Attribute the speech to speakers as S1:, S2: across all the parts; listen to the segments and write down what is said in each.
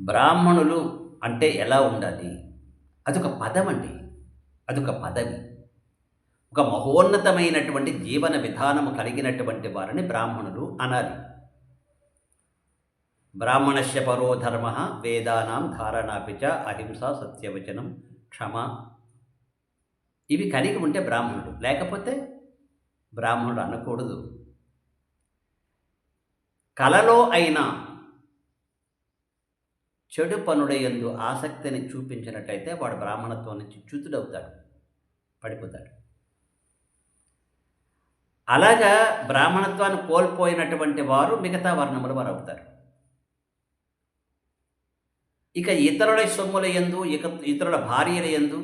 S1: బ్రాహ్మణులు అంటే ఎలా ఉండాలి? అదొక పదం అండి అదొక పదవి. ఒక మహోన్నతమైనటువంటి జీవన విధానము కలిగినటువంటి వారిని బ్రాహ్మణులు అనాలి. బ్రాహ్మణస్య పరో ధర్మ వేదానాం ధారణాపిచ అహింస సత్యవచనం క్షమ. ఇవి కలిగి ఉంటే బ్రాహ్మణుడు లేకపోతే బ్రాహ్మణుడు అనకూడదు. కలలో అయినా చెడు పనుడయందు ఆసక్తిని చూపించినట్టయితే వాడు బ్రాహ్మణత్వం నుంచి చ్యుతుడవుతాడు పడిపోతాడు. అలాగా బ్రాహ్మణత్వాన్ని కోల్పోయినటువంటి వారు మిగతా వర్ణములు వారు అవుతారు ఇక ఇతరుల సొమ్ముల ఎందు ఇక ఇతరుల భార్యల ఎందు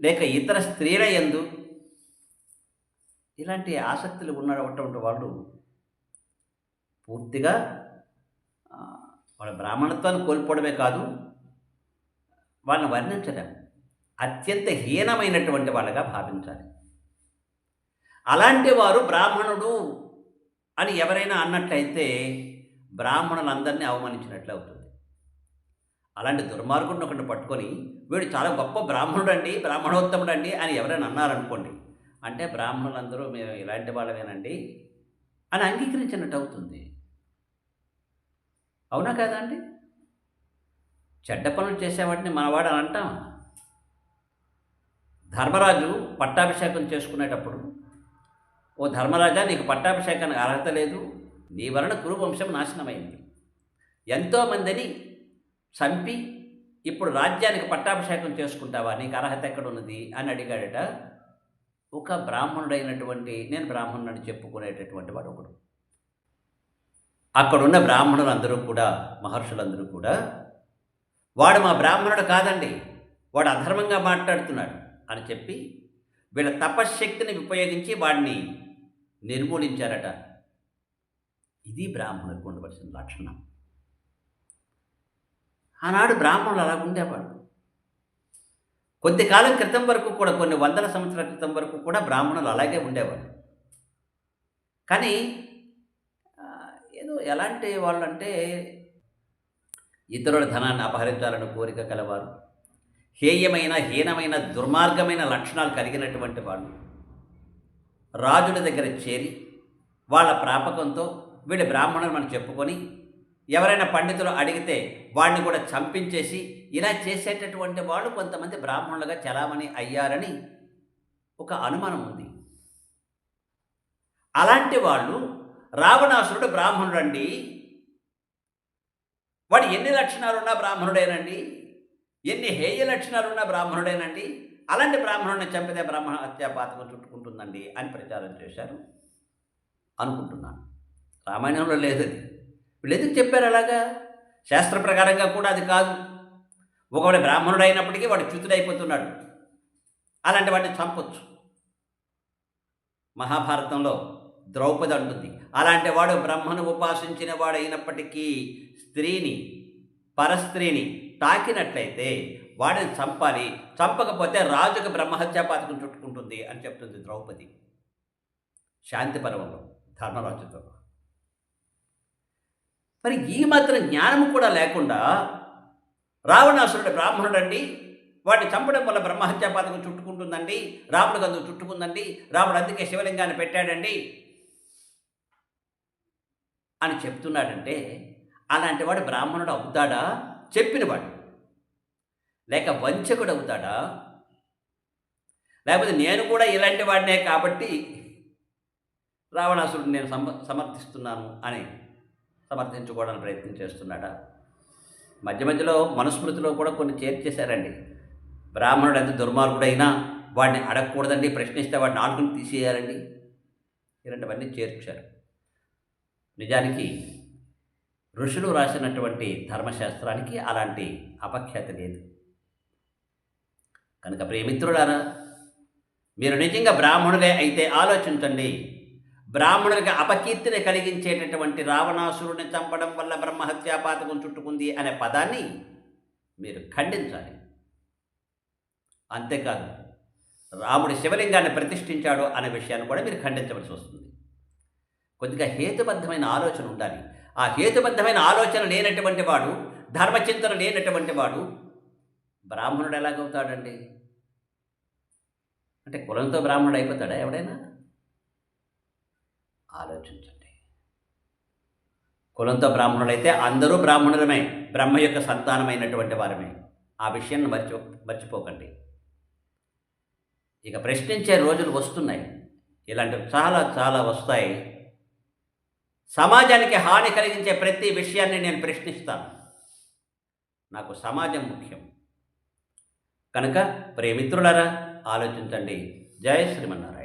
S1: లేక ఇతర స్త్రీల ఎందు ఇలాంటి ఆసక్తులు ఉన్నటువంటి వాళ్ళు పూర్తిగా వాళ్ళ బ్రాహ్మణత్వాన్ని కోల్పోవడమే కాదు వాళ్ళని వర్ణించడం అత్యంత హీనమైనటువంటి వాళ్ళగా భావించాలి. అలాంటి వారు బ్రాహ్మణుడు అని ఎవరైనా అన్నట్లయితే బ్రాహ్మణులందరినీ అవమానించినట్లు అవుతుంది. అలాంటి దుర్మార్గుడిని ఒకటి పట్టుకొని వీడు చాలా గొప్ప బ్రాహ్మణుడు అండి బ్రాహ్మణోత్తముడు అండి అని ఎవరైనా అన్నారనుకోండి అంటే బ్రాహ్మణులందరూ మేము ఇలాంటి వాళ్ళమేనండి అని అంగీకరించినట్టు అవుతుంది. అవునా కదా అండి? చెడ్డ పనులు చేసేవాటిని మనవాడు అని అంటాం. ధర్మరాజు పట్టాభిషేకం చేసుకునేటప్పుడు ఓ ధర్మరాజా నీకు పట్టాభిషేకానికి అర్హత లేదు. నీ వలన కురువంశం నాశనమైంది. ఎంతోమందిని చంపి ఇప్పుడు రాజ్యానికి పట్టాభిషేకం చేసుకుంటావా? నీకు అర్హత ఎక్కడున్నది? అని అడిగాడట. ఒక బ్రాహ్మణుడైనటువంటి నేను బ్రాహ్మణుడని చెప్పుకునేటటువంటి వాడు ఒకడు. అక్కడున్న బ్రాహ్మణులందరూ కూడా మహర్షులందరూ కూడా వాడు మా బ్రాహ్మణుడు కాదండి వాడు అధర్మంగా మాట్లాడుతున్నాడు అని చెప్పి వీళ్ళ తపశ్శక్తిని ఉపయోగించి వాడిని నిర్మూలించారట. ఇది బ్రాహ్మణులకు ఉండవలసిన లక్షణం. ఆనాడు బ్రాహ్మణులు అలా ఉండేవాడు కొద్ది కాలం క్రితం వరకు కూడా కొన్ని వందల సంవత్సరాల క్రితం వరకు కూడా బ్రాహ్మణులు అలాగే ఉండేవాడు కానీ ఎలాంటి వాళ్ళు అంటే ఇతరుల ధనాన్ని అపహరించాలని కోరిక కలవారు. హేయమైన హీనమైన దుర్మార్గమైన లక్షణాలు కలిగినటువంటి వాళ్ళు. రాజుల దగ్గర చేరి వాళ్ళ ప్రాపకంతో వీళ్ళు బ్రాహ్మణులు మనం చెప్పుకొని ఎవరైనా పండితులు అడిగితే వాడిని కూడా చంపించేసి ఇలా చేసేటటువంటి వాళ్ళు కొంతమంది బ్రాహ్మణులుగా చలామణి అయ్యారని ఒక అనుమానం ఉంది. అలాంటి వాళ్ళు రావణాసురుడు బ్రాహ్మణుడు అండి వాడు ఎన్ని లక్షణాలున్నా బ్రాహ్మణుడేనండి. ఎన్ని హేయ లక్షణాలున్నా బ్రాహ్మణుడేనండి. అలాంటి బ్రాహ్మణుడిని చంపితే బ్రాహ్మణ హత్యాపాతకం చుట్టుకుంటుందండి అని ప్రచారం చేశారు. అనుకుంటున్నాను. రామాయణంలో లేదు అది. వీళ్ళు ఎందుకు చెప్పారు అలాగా? శాస్త్ర ప్రకారంగా కూడా అది కాదు. ఒకవేళ బ్రాహ్మణుడు అయినప్పటికీ వాడు చ్యుతుడైపోతున్నాడు. అలాంటి వాడిని చంపొచ్చు. మహాభారతంలో ద్రౌపది అంటుంది. అలాంటి వాడు బ్రహ్మను ఉపాసించిన వాడు అయినప్పటికీ స్త్రీని పరస్త్రీని తాకినట్లయితే వాడిని చంపాలి. చంపకపోతే రాజుకు బ్రహ్మహత్యా పాతకం చుట్టుకుంటుంది అని చెప్తుంది ద్రౌపది. శాంతి పర్వంలో ధర్మరాజుతో. మరి ఈ మాత్రం జ్ఞానం కూడా లేకుండా రావణాసురుడు బ్రాహ్మణుడండి వాడిని చంపడం వల్ల బ్రహ్మహత్యాపాతకం చుట్టుకుంటుందండి రాముడు గందుకు చుట్టుకుందండి రాముడు అందుకే శివలింగాన్ని పెట్టాడండి అని చెప్తున్నాడంటే అలాంటి వాడు బ్రాహ్మణుడు అవుతాడా? చెప్పినవాడు. లేక వంచకుడు అవుతాడా? లేకపోతే నేను కూడా ఇలాంటి వాడినే కాబట్టి రావణాసురుడు నేను సమ సమర్థిస్తున్నాను అని సమర్థించుకోవడానికి ప్రయత్నం చేస్తున్నాడా? మధ్య మధ్యలో మనుస్మృతిలో కూడా కొన్ని చేర్చేశారండి బ్రాహ్మణుడు ఎంత దుర్మార్గుడైనా వాడిని అడగకూడదండి ప్రశ్నిస్తే వాడిని నాలుగుని తీసేయాలండి. ఇలాంటివన్నీ చేర్చారు. నిజానికి ఋషులు రాసినటువంటి ధర్మశాస్త్రానికి అలాంటి అపఖ్యాత లేదు. కనుక ప్రియమిత్రులారా మీరు నిజంగా బ్రాహ్మణులే అయితే ఆలోచించండి. బ్రాహ్మణులకి అపకీర్తిని కలిగించేటటువంటి రావణాసురుడిని చంపడం వల్ల బ్రహ్మహత్యాపాతకం చుట్టుకుంది అనే పదాన్ని మీరు ఖండించాలి. అంతేకాదు రాముడు శివలింగాన్ని ప్రతిష్ఠించాడు అనే విషయాన్ని కూడా మీరు ఖండించవలసి వస్తుంది. కొద్దిగా హేతుబద్ధమైన ఆలోచన ఉండాలి. ఆ హేతుబద్ధమైన ఆలోచన లేనటువంటి వాడు ధర్మచింతన లేనటువంటి వాడు బ్రాహ్మణుడు ఎలాగవుతాడండి? అంటే కులంతో బ్రాహ్మణుడు అయిపోతాడా ఎవడైనా? ఆలోచించండి. కులంతో బ్రాహ్మణుడైతే అందరూ బ్రాహ్మణులమే బ్రహ్మ యొక్క సంతానమైనటువంటి వారమే. ఆ విషయాన్ని మర్చి మర్చిపోకండి. ఇక ప్రశ్నించే రోజులు వస్తున్నాయి. ఇలాంటివి చాలా చాలా వస్తాయి. సమాజానికి హాని కలిగించే ప్రతి విషయాన్ని నేను ప్రశ్నిస్తాను. నాకు సమాజం ముఖ్యం. కనుక ప్రేమిత్రులారా ఆలోచించండి. జయ శ్రీమన్నారాయణ.